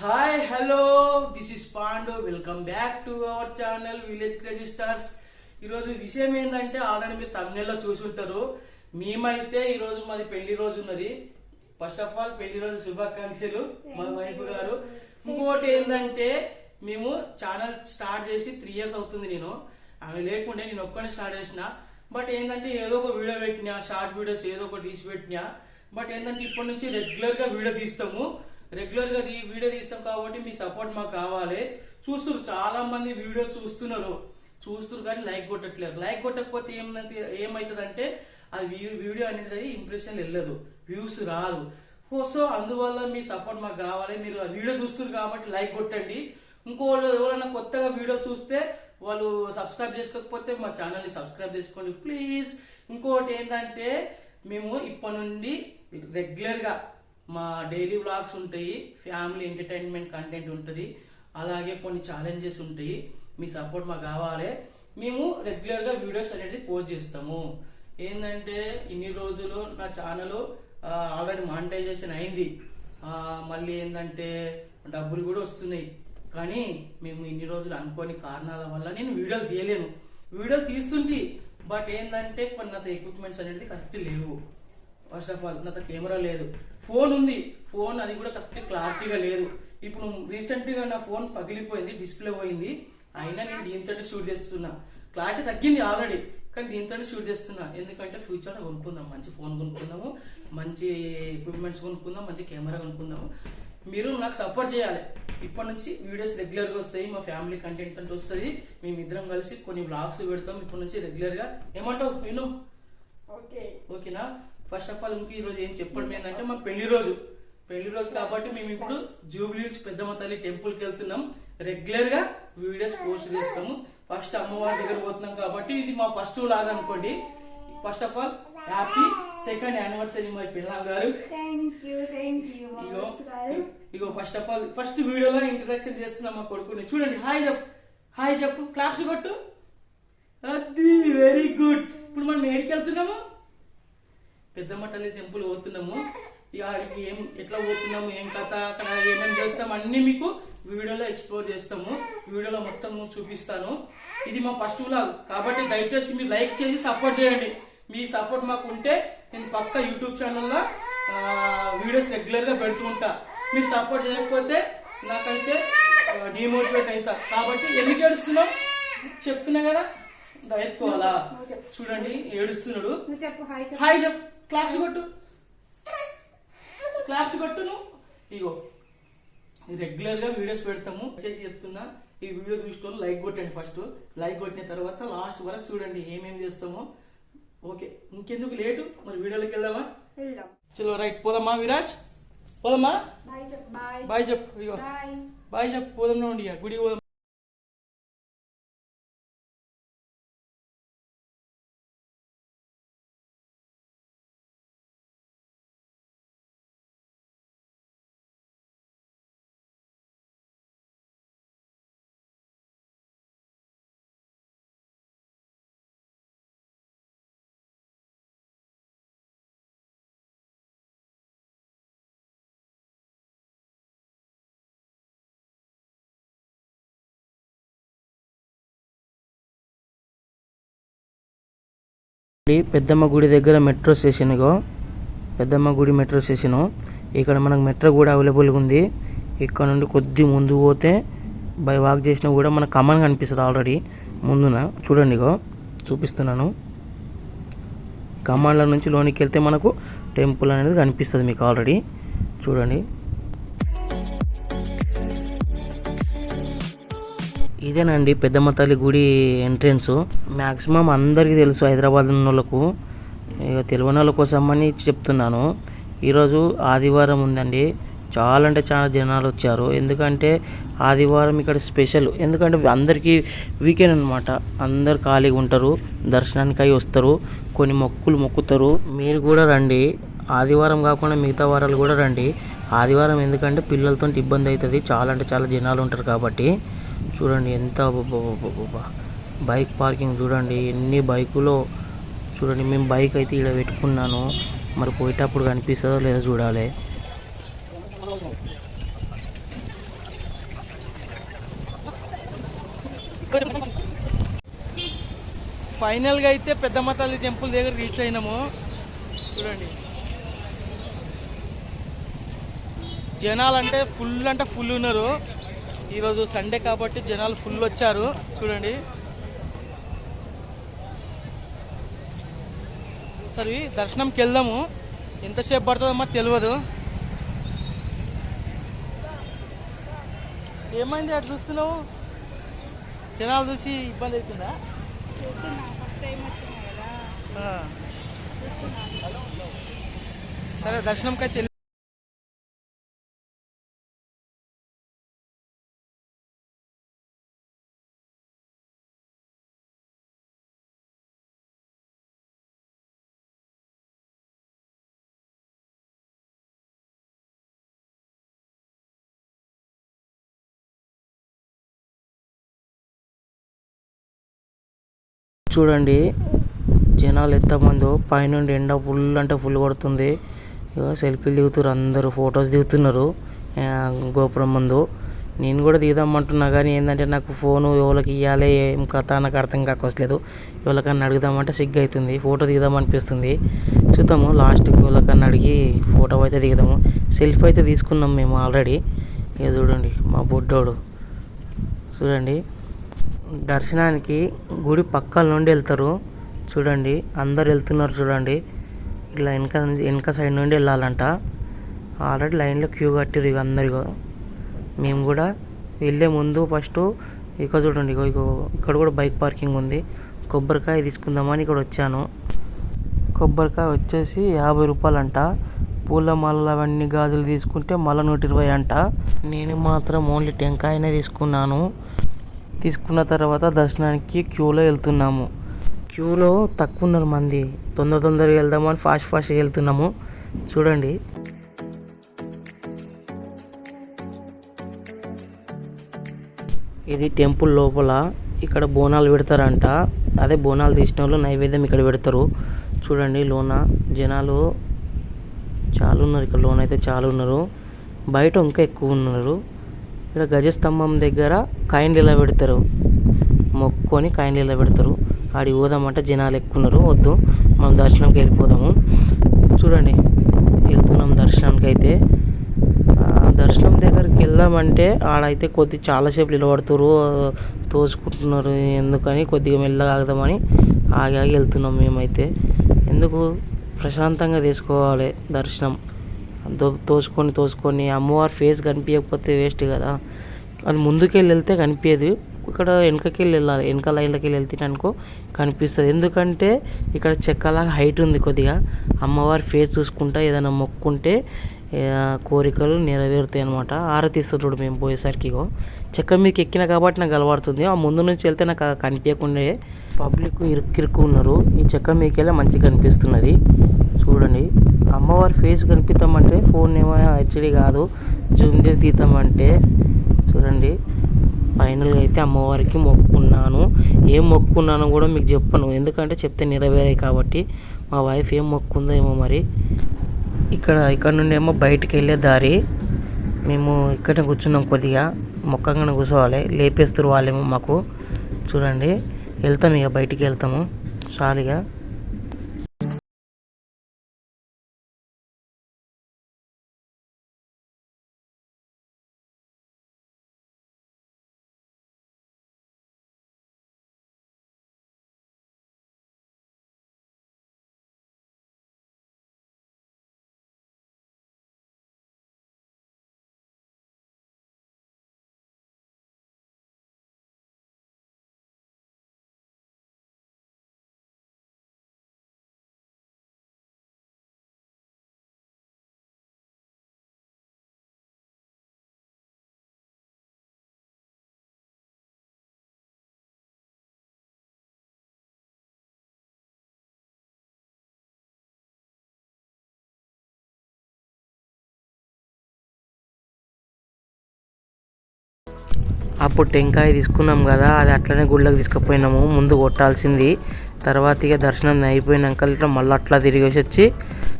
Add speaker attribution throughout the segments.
Speaker 1: Hi hello this is Pandu welcome back to our channel village crazy stars ఈరోజు విషయం ఏంటంటే already మీరు తమిళలో చూసి ఉంటారు. మేమైతే ఈరోజు మాది పెళ్ళి రోజు ఉన్నది. ఫస్ట్ ఆఫ్ ఆల్ పెళ్ళి రోజు శుభాకాంక్షలు మా వైఫ్ గారు. ఇంకోటి ఏంటంటే మేము ఛానల్ స్టార్ట్ చేసి త్రీ ఇయర్స్ అవుతుంది నేను. ఆమె లేకుంటే నేను ఒక్కనే స్టార్ట్ చేసిన. బట్ ఏంటంటే ఏదో ఒక వీడియో పెట్టినా షార్ట్ వీడియోస్ ఏదో ఒకటి తీసి పెట్టినా. బట్ ఏంటంటే ఇప్పటి నుంచి రెగ్యులర్గా వీడియో తీస్తాము. రెగ్యులర్గా ఈ వీడియో తీస్తాం కాబట్టి మీ సపోర్ట్ మాకు కావాలి. చూస్తున్నారు చాలా మంది వీడియో చూస్తున్నారు. చూస్తున్నారు కానీ లైక్ కొట్టట్లేదు. లైక్ కొట్టకపోతే ఏమైతే ఏమవుతుందంటే అది వీడియో అనేది ఇంప్రెషన్ వెళ్ళదు. వ్యూస్ రాదు. సో అందువల్ల మీ సపోర్ట్ మాకు కావాలి. మీరు వీడియో చూస్తున్నారు కాబట్టి లైక్ కొట్టండి. ఇంకోళ్ళు ఎవరైనా కొత్తగా వీడియో చూస్తే వాళ్ళు సబ్స్క్రైబ్ చేసుకోకపోతే మా ఛానల్ని సబ్స్క్రైబ్ చేసుకోండి. ప్లీజ్. ఇంకోటి ఏంటంటే మేము ఇప్పటి నుండి రెగ్యులర్గా మా డైలీ వ్లాగ్స్ ఉంటాయి ఫ్యామిలీ ఎంటర్టైన్మెంట్ కంటెంట్ ఉంటుంది అలాగే కొన్ని ఛాలెంజెస్ ఉంటాయి. మీ సపోర్ట్ మాకు కావాలి. మేము రెగ్యులర్గా వీడియోస్ అనేది పోస్ట్ చేస్తాము. ఏంటంటే ఇన్ని రోజులు నా ఛానల్ ఆల్రెడీ మానిటైజేషన్ అయింది. మళ్ళీ ఏంటంటే డబ్బులు కూడా వస్తున్నాయి. కానీ మేము ఇన్ని రోజులు అనుకోని కారణాల వల్ల నేను వీడియోలు తీయలేను. వీడియోలు తీస్తుంటే బట్ ఏంటంటే కొన్ని నాతో ఎక్విప్మెంట్స్ అనేది కరెక్ట్ లేవు. ఫస్ట్ ఆఫ్ ఆల్ నాతో కెమెరా లేదు. ఫోన్ ఉంది. ఫోన్ అది కూడా కరెక్ట్ క్లారిటీగా లేదు. ఇప్పుడు రీసెంట్గా నా ఫోన్ పగిలిపోయింది డిస్ప్లే పోయింది. అయినా నేను దీంతో షూట్ చేస్తున్నా. క్లారిటీ తగ్గింది ఆల్రెడీ కానీ దీంతో షూట్ చేస్తున్నా. ఎందుకంటే ఫ్యూచర్లో కొనుక్కుందాం. మంచి ఫోన్ కొనుక్కుందాము. మంచి ఎక్విప్మెంట్స్ కొనుక్కుందాం మంచి కెమెరా కొనుక్కుందాము. మీరు నాకు సపోర్ట్ చేయాలి. ఇప్పటి నుంచి వీడియోస్ రెగ్యులర్గా వస్తాయి. మా ఫ్యామిలీ కంటెంట్ అంటూ వస్తుంది. మేమిద్దరం కలిసి కొన్ని వ్లాగ్స్ పెడతాం. ఇప్పటి నుంచి రెగ్యులర్గా. ఏమంటావు? నేను
Speaker 2: ఓకే.
Speaker 1: ఓకేనా? ఫస్ట్ ఆఫ్ ఆల్ ఇంక ఈ రోజు ఏం చెప్పడం ఏంటంటే మా పెళ్ళి రోజు. పెళ్ళి రోజు కాబట్టి మేము ఇప్పుడు జూబ్లీస్ పెద్దమ్మ తల్లి టెంపుల్కి వెళ్తున్నాం. రెగ్యులర్గా వీడియోస్ పోస్ట్ చేస్తాము. ఫస్ట్ అమ్మవారి దగ్గర పోతున్నాం కాబట్టి ఇది మా ఫస్ట్ లాగా అనుకోండి. First of all happy second anniversary మా పిల్లం గారు. ఇగో
Speaker 2: గారు
Speaker 1: ఇగో ఫస్ట్ ఆఫ్ ఆల్ ఫస్ట్ వీడియోలో ఇంట్రడక్షన్ చేస్తున్నాం మా కొడుకుని. చూడండి హాయ్ చెప్పు. హాయ్ చెప్పు. క్లాప్స్ కొట్టు. అది వెరీ గుడ్ ఇప్పుడు మనం ఏడికి వెళ్తున్నాము? పెద్దమ్మ తల్లి టెంపుల్ పోతున్నాము. ఇక ఆడికి ఏం ఎట్లా పోతున్నాము ఏం కథ అక్కడ ఏమేమి చేస్తాం అన్ని మీకు వీడియోలో ఎక్స్ప్లోర్ చేస్తాము. వీడియోలో మొత్తం చూపిస్తాను. ఇది మా ఫస్ట్ వ్లాగ్ కాబట్టి దయచేసి మీరు లైక్ చేసి సపోర్ట్ చేయండి. మీ సపోర్ట్ మాకు ఉంటే నేను పక్క యూట్యూబ్ ఛానల్లో వీడియోస్ రెగ్యులర్గా పెడుతూ ఉంటా మీరు సపోర్ట్ చేయకపోతే నాకైతే డిమోటివేట్ అవుతా కాబట్టి ఎందుకు ఏడుస్తున్నావు? చెప్తున్నా కదా.
Speaker 2: చెప్పు.
Speaker 1: చూడండి ఏడుస్తున్నాడు.
Speaker 2: హాయ్ చెప్పు.
Speaker 1: క్లాప్స్ కొట్టు. క్లాప్స్ కొట్టు నువ్వు. ఇగో రెగ్యులర్గా వీడియోస్ పెడతాము. చేసి చెప్తున్నా. ఈ వీడియో చూసుకొని లైక్ కొట్టండి ఫస్ట్ లైక్ కొట్టిన తర్వాత లాస్ట్ వరకు చూడండి ఏమేమి చేస్తామో. ఓకే ఇంకెందుకు లేటు? మరి వీడియోలోకి వెళ్దామా?
Speaker 2: వెళ్దాం.
Speaker 1: చలో రైట్ పోదామా విరాజ్? పోదామా?
Speaker 2: బాయ్ చెప్పు
Speaker 1: ఇగో.
Speaker 2: బాయ్
Speaker 1: చెప్పు పోదాం ఉండి గుడికి పోదాం. పెద్దమ్మ గుడి దగ్గర మెట్రో స్టేషన్ ఇగో. పెద్దమ్మ గుడి మెట్రో స్టేషను. ఇక్కడ మనకు మెట్రో కూడా అవైలబుల్గా ఉంది. ఇక్కడ నుండి కొద్ది ముందు పోతే బై వాక్ చేసినా కూడా మనకు కమన్ కనిపిస్తుంది ఆల్రెడీ ముందున. చూడండి ఇగో చూపిస్తున్నాను. కమాండ్ల నుంచి లోనికి వెళ్తే మనకు టెంపుల్ అనేది కనిపిస్తుంది మీకు ఆల్రెడీ. చూడండి. ఇదేనండి పెద్దమ్మ తల్లి గుడి ఎంట్రెన్స్. మ్యాక్సిమం అందరికీ తెలుసు హైదరాబాద్ ఉన్న వాళ్ళకు ఇక తెలియని వాళ్ళ కోసం అని చెప్తున్నాను. ఈరోజు ఆదివారం ఉందండి. చాలా అంటే చాలా జనాలు వచ్చారు. ఎందుకంటే ఆదివారం ఇక్కడ స్పెషల్. ఎందుకంటే అందరికీ వీకెండ్ అనమాట అందరు ఖాళీగా ఉంటారు. దర్శనానికి అయి వస్తారు. కొన్ని మొక్కులు మొక్కుతారు. మీరు కూడా రండి. ఆదివారం కాకుండా మిగతా వారాలు కూడా రండి. ఆదివారం ఎందుకంటే పిల్లలతో ఇబ్బంది అవుతుంది. చాలా అంటే చాలా జనాలు ఉంటారు కాబట్టి. చూడండి ఎంత బైక్ పార్కింగ్ చూడండి ఎన్ని బైకులో చూడండి మేము బైక్ అయితే ఇక్కడ పెట్టుకున్నాను. మరి పోయేటప్పుడు కనిపిస్తుందో లేదో చూడాలి.
Speaker 3: ఫైనల్గా అయితే పెద్దమ్మ తల్లి టెంపుల్ దగ్గర రీచ్ అయినాము. చూడండి. జనాలు అంటే ఫుల్ అంటే ఫుల్ ఉన్నారు. ఈరోజు సండే కాబట్టి జనాలు ఫుల్ వచ్చారు. చూడండి. సరే దర్శనంకి వెళ్దాము. ఎంతసేపు పడుతుందమ్మా తెలియదు ఏమైంది అటు చూస్తున్నావు? జనాలు చూసి ఇబ్బంది అవుతుందా. సరే దర్శనంకి అయితే చూడండి. జనాలు ఎంతమందో పైనుండి ఎండ ఫుల్ అంటే ఫుల్ కొడుతుంది. ఇక సెల్ఫీలు దిగుతారు అందరూ ఫొటోస్ దిగుతున్నారు. గోపురం ముందు. నేను కూడా దిగుదామంటున్నా కానీ ఏంటంటే నాకు ఫోను ఎవరికి ఇవ్వాలి ఏం కథ నాకు అర్థం కాకొస్తలేదు. ఎవరికన్నా అడుగుదామంటే సిగ్గు అవుతుంది ఫోటో దిగుదామనిపిస్తుంది. చూద్దాము లాస్ట్కి ఎవరికన్నా అడిగి ఫోటో అయితే దిగుదాము. సెల్ఫీ అయితే తీసుకున్నాం మేము ఆల్రెడీ. ఇక చూడండి మా బుడ్డోడు. చూడండి. దర్శనానికి గుడి పక్కల నుండి వెళ్తారు. చూడండి అందరు వెళ్తున్నారు చూడండి. ఇట్లా వెనక నుంచి వెనక సైడ్ నుండి వెళ్ళాలంట. ఆల్రెడీ లైన్లో క్యూ కట్టిరు ఇక అందరిగో మేము కూడా వెళ్ళే ముందు ఫస్ట్ ఇక చూడండి ఇగో ఇక్కడ కూడా బైక్ పార్కింగ్ ఉంది. కొబ్బరికాయ తీసుకుందామని ఇక్కడ వచ్చాను. కొబ్బరికాయ వచ్చేసి యాభై రూపాయలు అంట పూల మాలలు అవన్నీ గాజులు తీసుకుంటే మళ్ళీ నూట ఇరవై అంట. నేను మాత్రం ఓన్లీ టెంకాయనే తీసుకున్నాను. తీసుకున్న తర్వాత దర్శనానికి క్యూలో వెళ్తున్నాము. క్యూలో తక్కువ ఉన్నారు మంది. తొందర తొందరగా వెళ్దామని ఫాస్ట్ ఫాస్ట్గా వెళ్తున్నాము. చూడండి. ఇది టెంపుల్ లోపల ఇక్కడ బోనాలు పెడతారంట. అదే బోనాలు తీసిన వాళ్ళు నైవేద్యం ఇక్కడ పెడతారు. చూడండి లోన జనాలు చాలా ఉన్నారు ఇక్కడ లోన అయితే చాలా ఉన్నారు బయట ఇంకా ఎక్కువ ఉన్నారు. ఇక్కడ గజస్తంభం దగ్గర కాయిన్లు ఇలా పెడతారు. మొక్కుకొని కాయిన్లు ఇలా పెడతారు. ఆడికి పోదామంటే జనాలు ఎక్కున్నారు వద్దు మనం దర్శనంకి వెళ్ళిపోదాము. చూడండి వెళ్తున్నాం దర్శనానికి అయితే దర్శనం దగ్గరికి వెళ్దామంటే ఆడైతే కొద్ది చాలాసేపు నిలబడుతురు. తోసుకుంటున్నారు. ఎందుకని కొద్దిగా మెల్లగా ఆగదామని ఆగి ఆగి వెళ్తున్నాం మేమైతే. ఎందుకు? ప్రశాంతంగా తీసుకోవాలి దర్శనం. తోసుకొని తోసుకొని అమ్మవారి ఫేస్ కనిపించకపోతే వేస్ట్ కదా. అది ముందుకెళ్ళి వెళ్తే కనిపించదు ఇక్కడ వెనకకెళ్ళి వెళ్ళాలి వెనక లైన్లోకి వెళ్ళి వెళ్తే అనుకో కనిపిస్తుంది. ఎందుకంటే ఇక్కడ చెక్కలాగా హైట్ ఉంది కొద్దిగా. అమ్మవారి ఫేస్ చూసుకుంటా ఏదైనా మొక్కుంటే కోరికలు నెరవేరుతాయి అనమాట ఆరతిస్తారు మేము పోయేసరికి చెక్క మీదకి ఎక్కిన కాబట్టి నాకు గలవాడుతుంది ఆ ముందు నుంచి వెళ్తే నాకు ఆ కనిపించకుండా పబ్లిక్ ఇరుక్కిరుక్కు ఉన్నారు ఈ చెక్క మీదకి వెళ్ళి మంచిగా కనిపిస్తున్నది. చూడండి. అమ్మవారి ఫేస్ కనిపిస్తామంటే ఫోన్ ఏమో హెచ్డి కాదు. జూమ్ చేసి తీద్దామంటే చూడండి. ఫైనల్గా అయితే అమ్మవారికి మొక్కున్నాను. ఏం మొక్కున్నానో కూడా మీకు చెప్పను. ఎందుకంటే చెప్తే నెరవేరాయి కాబట్టి మా వైఫ్ ఏం మొక్కుందో ఏమో మరి. ఇక్కడ ఇక్కడ నుండి ఏమో బయటికి వెళ్ళే దారి. మేము ఇక్కడే కూర్చున్నాం కొద్దిగా. మొక్కగానే కూర్చోవాలి. లేపేస్తారు వాళ్ళేమో మాకు. చూడండి. వెళ్తాం ఇక బయటికి వెళ్తాము. చాలుగా అప్పుడు టెంకాయ తీసుకున్నాం కదా అది అట్లనే గుళ్ళకి తీసుకుపోయినాము ముందు కొట్టాల్సింది. తర్వాత ఇక దర్శనం అయిపోయినాక ఇట్లా మళ్ళీ అట్లా తిరిగేసి వచ్చి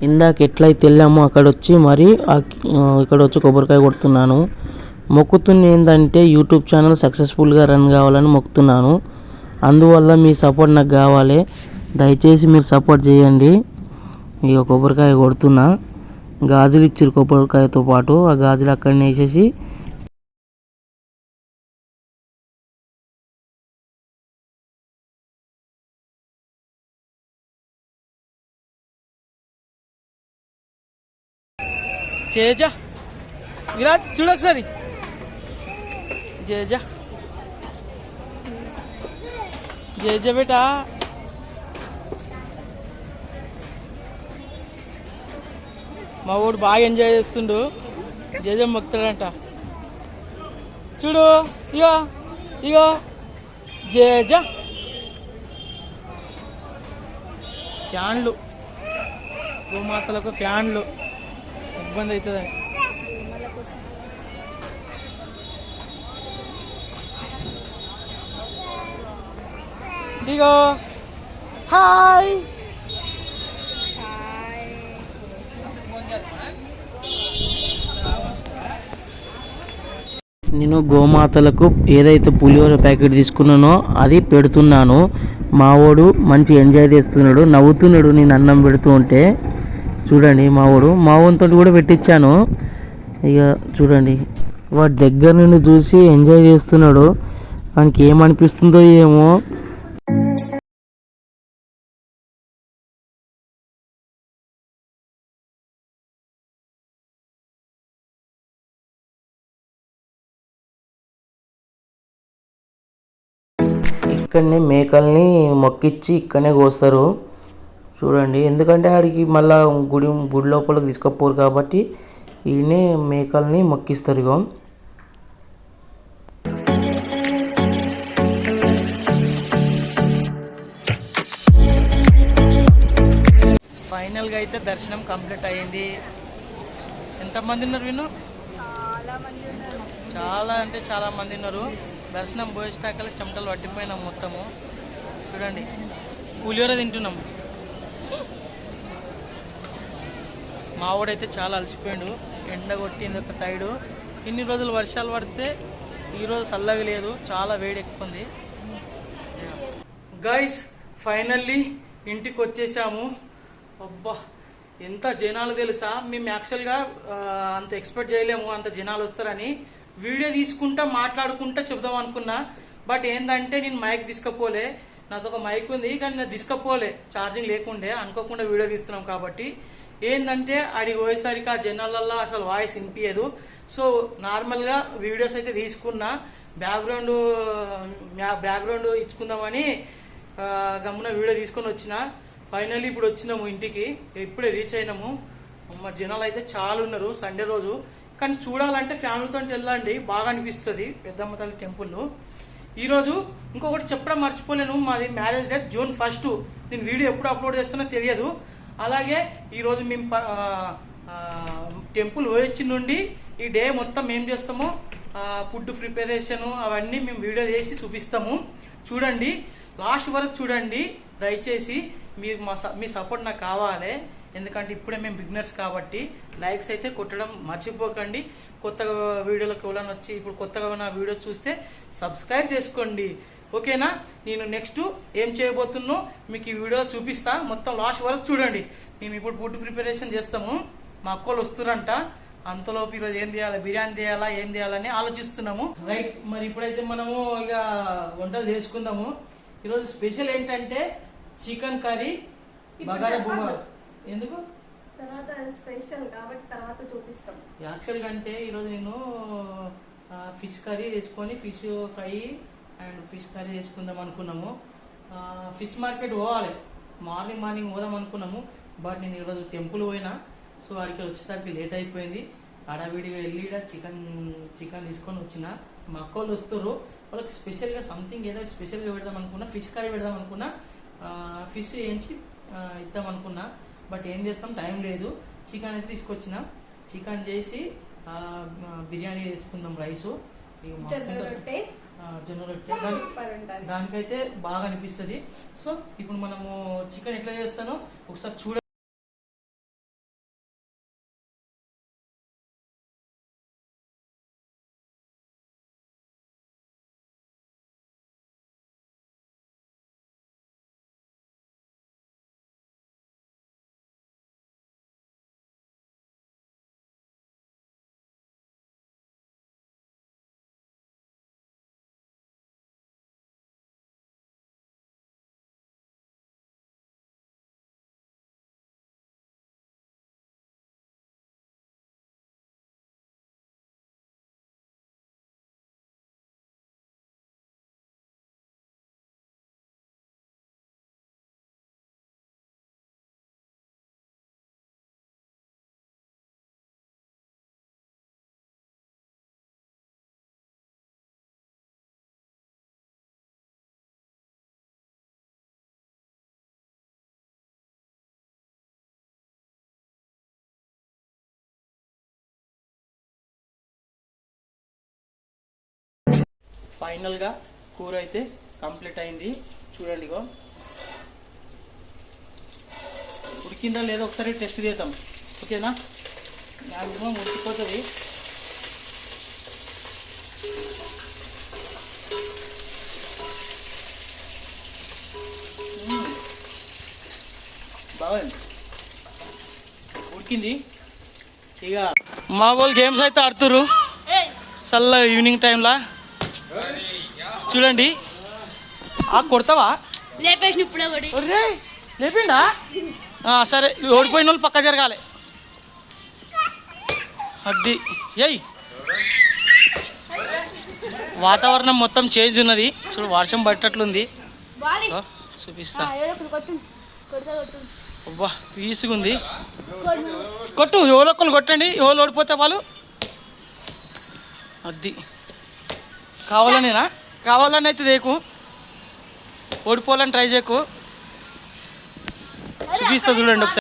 Speaker 3: ఇందాక ఎట్లయితే వెళ్ళామో అక్కడ వచ్చి మరి ఆ- ఇక్కడ వచ్చి కొబ్బరికాయ కొడుతున్నాను. మొక్కుతున్న ఏంటంటే యూట్యూబ్ ఛానల్ సక్సెస్ఫుల్గా రన్ కావాలని మొక్కుతున్నాను. అందువల్ల మీ సపోర్ట్ నాకు కావాలి. దయచేసి మీరు సపోర్ట్ చేయండి. ఇక కొబ్బరికాయ కొడుతున్నా. గాజులు ఇచ్చారు కొబ్బరికాయతో పాటు. ఆ గాజులు అక్కడనే వేసేసి
Speaker 1: జేజా విరాజ్ చూడు ఒకసారి. జేజా జేజా బేటా. మా ఊరు బాగా ఎంజాయ్ చేస్తుండు. జేజ మొక్కుతాడంట. చూడు ఇగో ఇగో. జేజా ఫ్యాన్లు. గోమాతలకు ఫ్యాన్లు. ఇబ్బంది అవుతుంది. దిగో. హాయ్.
Speaker 2: హాయ్
Speaker 3: నేను గోమాతలకు ఏదైతే పులిహోర ప్యాకెట్ తీసుకున్నానో అది పెడుతున్నాను. మావోడు మంచి ఎంజాయ్ చేస్తున్నాడు నవ్వుతున్నాడు నేను అన్నం పెడుతూ ఉంటే. చూడండి మావోడు ఊరితో కూడా పెట్టించాను ఇక చూడండి. వాడి దగ్గర నుండి చూసి ఎంజాయ్ చేస్తున్నాడు. వానికి ఏమనిపిస్తుందో ఏమో. ఇక్కడనే మేకల్ని మొక్కిచ్చి ఇక్కడనే కోస్తారు. చూడండి. ఎందుకంటే ఆడికి మళ్ళా గుడి గుడి లోపలికి తీసుకపోరు కాబట్టి ఈయనే మేకల్ని మొక్కిస్తారు ఇగో.
Speaker 1: ఫైనల్గా అయితే దర్శనం కంప్లీట్ అయ్యింది. ఎంతమంది ఉన్నారు విను
Speaker 2: చాలా
Speaker 1: అంటే చాలా మంది ఉన్నారు. దర్శనం పోయేటాకలే చెమటలు పట్టిపోయినాం మొత్తము. చూడండి. పులిహోర తింటున్నాం. మావాడైతే చాలా అలసిపోయాడు. ఎండ కొట్టింది ఒక సైడు ఇన్ని రోజులు వర్షాలు పడితే ఈరోజు చల్లగా లేదు. చాలా వేడి ఎక్కువ ఉంది గైస్ ఫైనల్లీ ఇంటికి వచ్చేసాము. అబ్బా ఎంత జనాలు తెలుసా? మేము యాక్చువల్గా అంత ఎక్స్పెక్ట్ చేయలేము. అంత జనాలు వస్తారని. వీడియో తీసుకుంటా మాట్లాడుకుంటా చెప్దాం అనుకున్నా. బట్ ఏంటంటే నేను మైక్ తీసుకపోలే. నాతో ఒక మైక్ ఉంది కానీ నేను తీసుకపోలే ఛార్జింగ్ లేకుండే అనుకోకుండా వీడియో తీస్తున్నాం కాబట్టి. ఏంటంటే అడిగి పోయేసరికి ఆ జనాలల్లో అసలు వాయిస్ వినిపించదు సో నార్మల్గా వీడియోస్ అయితే తీసుకున్నా. బ్యాక్గ్రౌండ్ బ్యాక్గ్రౌండ్ ఇచ్చుకుందామని గమ్మున వీడియో తీసుకొని వచ్చిన. ఫైనల్లీ ఇప్పుడు వచ్చినాము ఇంటికి. ఇప్పుడే రీచ్ అయినాము. మా జనాలు అయితే చాలా ఉన్నారు సండే రోజు. కానీ చూడాలంటే ఫ్యామిలీతో వెళ్ళండి. బాగా అనిపిస్తుంది. పెద్దమ్మ తల్లి టెంపుల్ ఈరోజు ఇంకొకటి చెప్పడం మర్చిపోలేను. మాది మ్యారేజ్ డేట్ జూన్ ఫస్ట్. నేను వీడియో ఎప్పుడు అప్లోడ్ చేస్తానో తెలియదు. అలాగే ఈరోజు మేము ప- టెంపుల్ పోయొచ్చి నుండి ఈ డే మొత్తం ఏం చేస్తామో? ఫుడ్ ప్రిపరేషను అవన్నీ మేము వీడియో చేసి చూపిస్తాము. చూడండి. లాస్ట్ వరకు చూడండి. దయచేసి మీరు మా స- మీ సపోర్ట్ నాకు కావాలి. ఎందుకంటే ఇప్పుడే మేము బిగినర్స్ కాబట్టి లైక్స్ అయితే కొట్టడం మర్చిపోకండి. కొత్తగా వీడియోలకు ఎవరైనా వచ్చి ఇప్పుడు కొత్తగా నా వీడియో చూస్తే సబ్స్క్రైబ్ చేసుకోండి. ఓకేనా? నేను నెక్స్ట్ ఏం చేయబోతున్నో మీకు ఈ వీడియోలో చూపిస్తా. మొత్తం లాస్ట్ వరకు చూడండి. మేము ఇప్పుడు ఫుడ్ ప్రిపరేషన్ చేస్తాము. మా అక్కోళ్ళు వస్తురంట. అంతలోపు ఈరోజు ఏం చేయాలి? బిర్యానీ చేయాలా? ఏం చేయాలని ఆలోచిస్తున్నాము. రైట్ మరి ఇప్పుడైతే మనము ఇక వంటలు చేసుకుందాము. ఈరోజు స్పెషల్ ఏంటంటే చికెన్ కర్రీ బగారా బువ్వ. ఎందుకు?
Speaker 2: తర్వాత స్పెషల్ కాబట్టి తర్వాత చూపిస్తాం.
Speaker 1: యాక్చువల్గా అంటే ఈరోజు నేను ఫిష్ కర్రీ చేసుకొని fish fry and fish curry చేసుకుందాం అనుకున్నాము. ఫిష్ మార్కెట్ పోవాలి. మార్నింగ్ మార్నింగ్ పోదాం అనుకున్నాము. బట్ నేను ఈరోజు టెంపుల్ పోయినా. సో అక్కడికి వచ్చేసరికి లేట్ అయిపోయింది. హడావిడిగా వెళ్ళి చికెన్ చికెన్ తీసుకొని వచ్చిన. మా అక్క వాళ్ళు వస్తారు వాళ్ళకి స్పెషల్గా సంథింగ్ ఏదో స్పెషల్గా పెడదాం అనుకున్నా. ఫిష్ కర్రీ పెడదాం అనుకున్నా. ఫిష్ వేయించి ఇద్దాం అనుకున్నా. బట్ ఏం చేస్తాం టైం లేదు. చికెన్ అయితే తీసుకొచ్చిన. చికెన్ చేసి బిర్యానీ చేసుకుందాం రైస్.
Speaker 2: జొన్న రొట్టె?
Speaker 1: దానికైతే బాగా అనిపిస్తుంది. సో ఇప్పుడు మనము చికెన్ ఎట్లా చేస్తానో ఒకసారి చూడ ఫైనల్గా కూర అయితే కంప్లీట్ అయింది. చూడండి ఇగో. ఉడికిందా లేదో ఒకసారి టెస్ట్ చేద్దాం. ఓకేనా? మ్యాక్సిమం ఉడికిపోతుంది. బాగుంది ఉడికింది. ఇక మా వాళ్ళు గేమ్స్ అయితే ఆడుతురు చల్ల ఈవినింగ్ టైంలో. చూడండి. ఆ కొడతావా?
Speaker 4: లేపేసిన ఇప్పుడే పడి
Speaker 1: ఒర్రే లేపిండా? సరే ఓడిపోయిన వాళ్ళు పక్క జరగాలి. అది ఏయ్. వాతావరణం మొత్తం చేంజ్ ఉన్నది. చూడు వర్షం పట్టట్లుంది చూపిస్తా. అబ్బా పీసుగుంది కొట్టు. ఎవరో ఒకరు కొట్టండి. ఎవరు ఓడిపోతే వాళ్ళు. అది కావాలనేనా కావాలని అయితే దేకు. ఓడిపోవాలని ట్రై చేయకు. చూపిస్తా చూడండి ఒకసారి.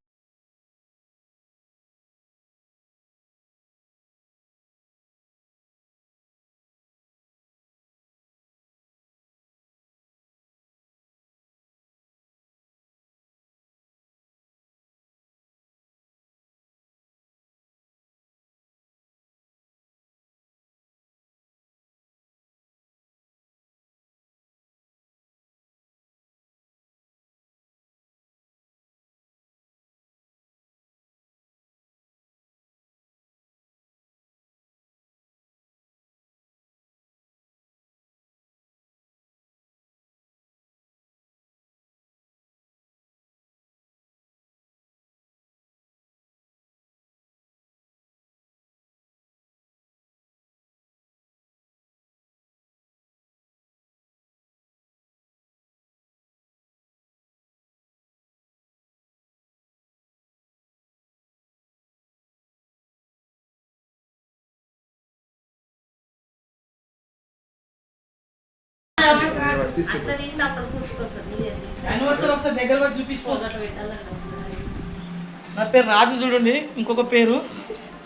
Speaker 1: నా పేరు రాజు చూడండి ఇంకొక పేరు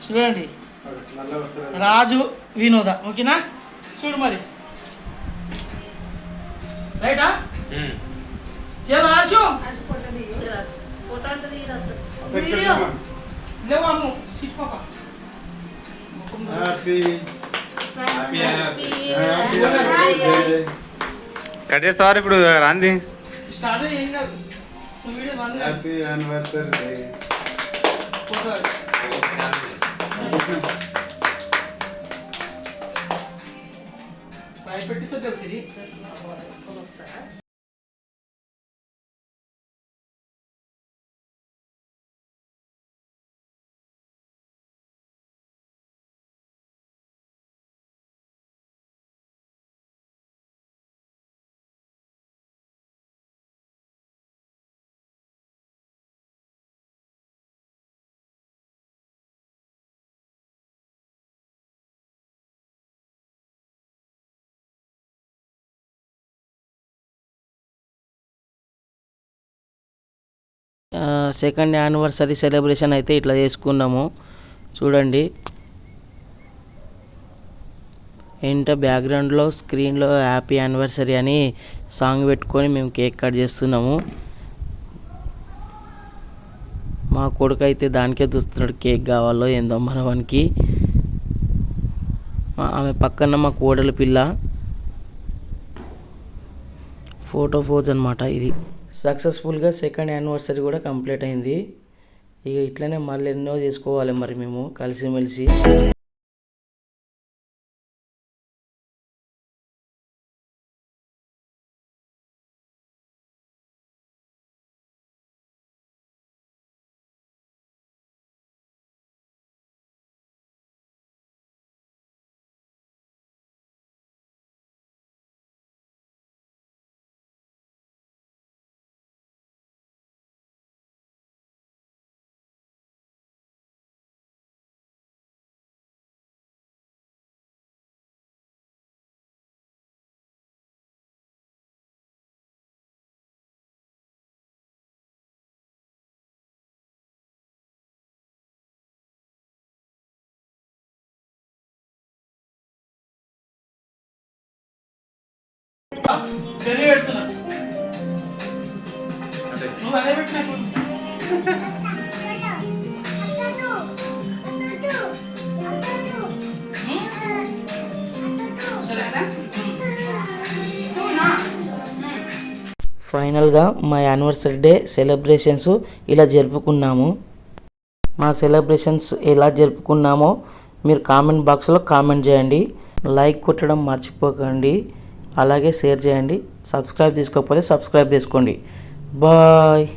Speaker 1: చూడండి రాజు వినోద ఓకేనా చూడు మరి రైటా చేరు ఆశు లేవు అమ్ము సీట్ పాప
Speaker 5: కట్ చేస్తావారు ఇప్పుడు రాంది. Happy anniversary.
Speaker 3: Second anniversary celebration అయితే ఇట్లా చేసుకున్నాము. చూడండి. ఏంటో బ్యాక్గ్రౌండ్లో స్క్రీన్లో హ్యాపీ యానివర్సరీ అని సాంగ్ పెట్టుకొని మేము కేక్ కట్ చేస్తున్నాము. మా కొడుకు అయితే దానికే చూస్తున్నాడు కేక్ కావాలో ఏందో మనవానికి. ఆమె పక్కన మా కోడలి పిల్ల. ఫోటో ఫోజ్ అనమాట ఇది. సక్సెస్ఫుల్గా సెకండ్ యానివర్సరీ కూడా కంప్లీట్ అయింది. ఇక ఇట్లనే మళ్ళీ ఎన్నో చేసుకోవాలి మరి మేము కలిసిమెలిసి.
Speaker 1: చెర్రీ పెడుతున్నా నువ్వు అదే పెట్టినా సరేనా
Speaker 3: ఫైనల్గా మా యానివర్సరీ డే సెలబ్రేషన్స్ ఇలా జరుపుకున్నాము. మా సెలబ్రేషన్స్ ఎలా జరుపుకున్నామో మీరు కామెంట్ బాక్స్లో కామెంట్ చేయండి. లైక్ కొట్టడం మర్చిపోకండి. అలాగే షేర్ చేయండి. సబ్స్క్రైబ్ చేసుకోకపోతే సబ్స్క్రైబ్ చేసుకోండి. బాయ్.